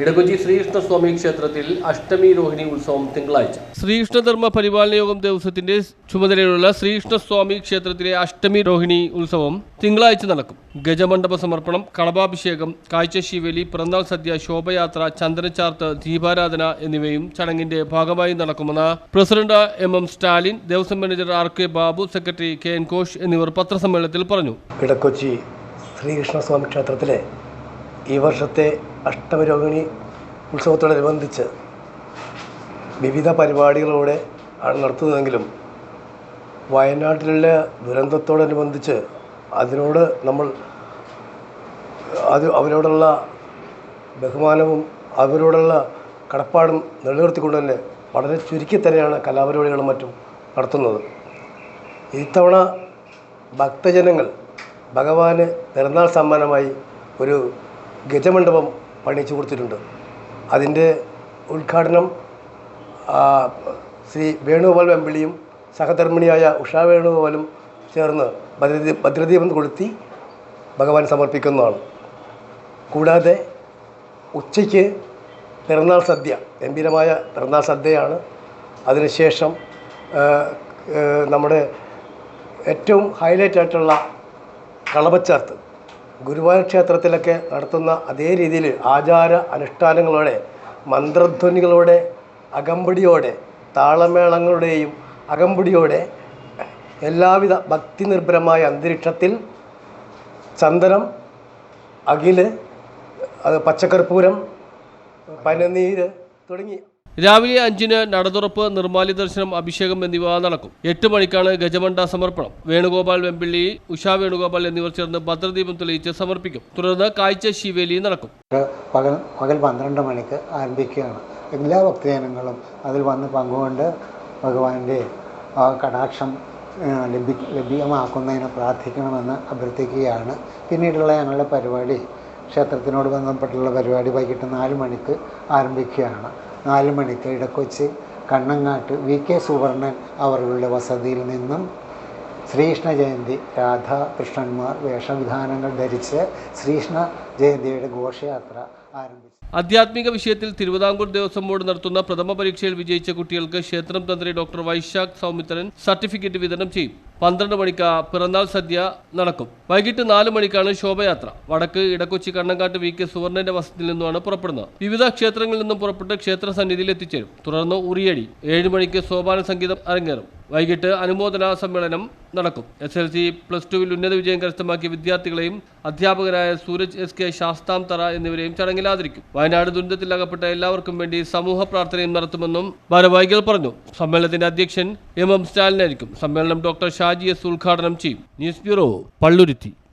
Edakochi Sreekrishnaswamy ക്ഷേത്രത്തിൽ അഷ്ടമി രോഹിണി ഉത്സവം തിങ്കളാഴ്ച. ശ്രീകൃഷ്ണധർമ്മ പരിപാലന യോഗം ദിവസത്തിന്റെ ചുമതലയുള്ള ശ്രീകൃഷ്ണസ്വാമി ക്ഷേത്രത്തിലെ അഷ്ടമി രോഹിണി ഉത്സവം തിങ്കളാഴ്ച നടക്കും. ഗജമണ്ഡപ സമർപ്പണം കളഭാഭിഷേകം കാഴ്ചശീവേലി പിറന്നാൾ സദ്യ ശോഭയാത്ര ചന്ദ്രചാർത്ത് ദീപാരാധന എന്നിവയും ചടങ്ങിന്റെ ഭാഗമായി നടക്കുമെന്ന് president M M Stalin Devaswom manager R K Babu secretary K N Ghosh എന്നിവർ പത്രസമ്മേളനത്തിൽ പറഞ്ഞു. ഇടക്കൊച്ചി ശ്രീകൃഷ്ണസ്വാമി ക്ഷേത്രത്തിലെ ഈ വർഷത്തെ അഷ്ടമരോഹിണി ഉത്സവത്തോടനുബന്ധിച്ച് വിവിധ പരിപാടികളോടെ ആണ് നടത്തുന്നതെങ്കിലും വയനാട്ടിലെ ദുരന്തത്തോടനുബന്ധിച്ച് അതിനോട് നമ്മൾ അത് അവരോടുള്ള ബഹുമാനവും അവരോടുള്ള കടപ്പാടും നിലനിർത്തിക്കൊണ്ട് തന്നെ വളരെ ചുരുക്കി തന്നെയാണ് കലാപരിപാടികളും മറ്റും നടത്തുന്നത്. ഇത്തവണ ഭക്തജനങ്ങൾ ഭഗവാന് പിറന്നാൾ സമ്മാനമായി ഒരു ഗജമണ്ഡപം പണിയിച്ചു കൊടുത്തിട്ടുണ്ട്. അതിന്റെ ഉദ്ഘാടനം ശ്രീ വേണുഗോപാൽ വെമ്പിളിയും സഹധർമ്മിണിയായ ഉഷാ വേണുഗോപാലും ചേർന്ന് ഭദ്രദീ ഭദ്രദീപം കൊളുത്തി ഭഗവാൻ സമർപ്പിക്കുന്നതാണ്. കൂടാതെ ഉച്ചയ്ക്ക് പിറന്നാൾ സദ്യ ഗംഭീരമായ പിറന്നാൾ സദ്യയാണ്. അതിനുശേഷം നമ്മുടെ ഏറ്റവും ഹൈലൈറ്റ് ആയിട്ടുള്ള കളഭച്ചാർത്ത് ഗുരുവായൂർ ക്ഷേത്രത്തിലൊക്കെ നടത്തുന്ന അതേ രീതിയിൽ ആചാര അനുഷ്ഠാനങ്ങളോടെ മന്ത്രധ്വനികളോടെ അകമ്പടിയോടെ താളമേളങ്ങളുടെയും അകമ്പടിയോടെ എല്ലാവിധ ഭക്തി നിർഭരമായ അന്തരീക്ഷത്തിൽ ചന്ദനം അകിൽ അത് പച്ചക്കർപ്പൂരം പനനീര് തുടങ്ങി രാവിലെ അഞ്ചിന് നടതുറപ്പ് നിർമ്മാല്യ ദർശനം അഭിഷേകം എന്നിവ നടക്കും. എട്ട് മണിക്കാണ് ഗജമണ്ഡ സമർപ്പണം. വേണുഗോപാൽ വെമ്പിള്ളി ഉഷാ വേണുഗോപാൽ എന്നിവർ ചേർന്ന് ഭദ്രദീപം തെളിയിച്ച് സമർപ്പിക്കും. തുടർന്ന് കാഴ്ച ശിവേലി നടക്കും. പകൽ പകൽ പന്ത്രണ്ട് മണിക്ക് ആരംഭിക്കുകയാണ്. എല്ലാ ഭക്തജനങ്ങളും അതിൽ വന്ന് പങ്കുകൊണ്ട് ഭഗവാന്റെ കടാക്ഷം ലഭ്യമാക്കുന്നതിന് പ്രാർത്ഥിക്കണമെന്ന് അഭ്യർത്ഥിക്കുകയാണ്. പിന്നീടുള്ള ഞങ്ങളുടെ പരിപാടി ക്ഷേത്രത്തിനോട് ബന്ധപ്പെട്ടുള്ള പരിപാടി വൈകിട്ട് നാല് മണിക്ക് ആരംഭിക്കുകയാണ്. നാല് മണിക്ക് ഇടക്കൊച്ചി കണ്ണങ്ങാട്ട് വി കെ സുവർണൻ അവരുടെ വസതിയിൽ നിന്നും ശ്രീകൃഷ്ണ ജയന്തി രാധാകൃഷ്ണന്മാർ വേഷവിധാനങ്ങൾ ധരിച്ച് ശ്രീകൃഷ്ണ ജയന്തിയുടെ ഘോഷയാത്ര ആരംഭിച്ചു. ആധ്യാത്മിക വിഷയത്തിൽ തിരുവിതാംകൂർ ദേവസ്വം ബോർഡ് നടത്തുന്ന പ്രഥമ പരീക്ഷയിൽ വിജയിച്ച കുട്ടികൾക്ക് ക്ഷേത്രം തന്ത്രി ഡോക്ടർ വൈശാഖ് സൗമിത്രൻ സർട്ടിഫിക്കറ്റ് വിതരണം ചെയ്യും. പന്ത്രണ്ട് മണിക്ക് പിറന്നാൾ സദ്യ നടക്കും. വൈകിട്ട് നാല് മണിക്കാണ് ശോഭയാത്ര. വടക്ക് ഇടക്കൊച്ചി കണ്ണങ്കാട്ട് വി കെ സുവർണന്റെ വസതിയിൽ നിന്നുമാണ് പുറപ്പെടുന്നത്. വിവിധ ക്ഷേത്രങ്ങളിൽ നിന്നും പുറപ്പെട്ട് ക്ഷേത്ര സന്നിധിയിൽ എത്തിച്ചേരും. തുടർന്ന് ഉറിയടി. ഏഴ് മണിക്ക് സോപാന സംഗീതം അരങ്ങേറും. വൈകിട്ട് അനുമോദന സമ്മേളനം നടക്കും. എസ് എൽ സി പ്ലസ് ടുവിൽ ഉന്നത വിജയം കരസ്ഥമാക്കിയ വിദ്യാർത്ഥികളെയും അധ്യാപകരായ സൂരജ് എസ് കെ ശാസ്താം തറ എന്നിവരെയും ചടങ്ങിൽ ആദരിക്കും വയനാട് ദുരന്തത്തിൽ അകപ്പെട്ട എല്ലാവർക്കും വേണ്ടി സമൂഹ പ്രാർത്ഥനയും നടത്തുമെന്നും ഭാരവാഹികൾ പറഞ്ഞു. സമ്മേളനത്തിന്റെ അധ്യക്ഷൻ എം എം സ്റ്റാലിനായിരിക്കും. സമ്മേളനം ഡോക്ടർ ഷാജി എസ് ഉദ്ഘാടനം ചെയ്യും. News bureau Palluruthy.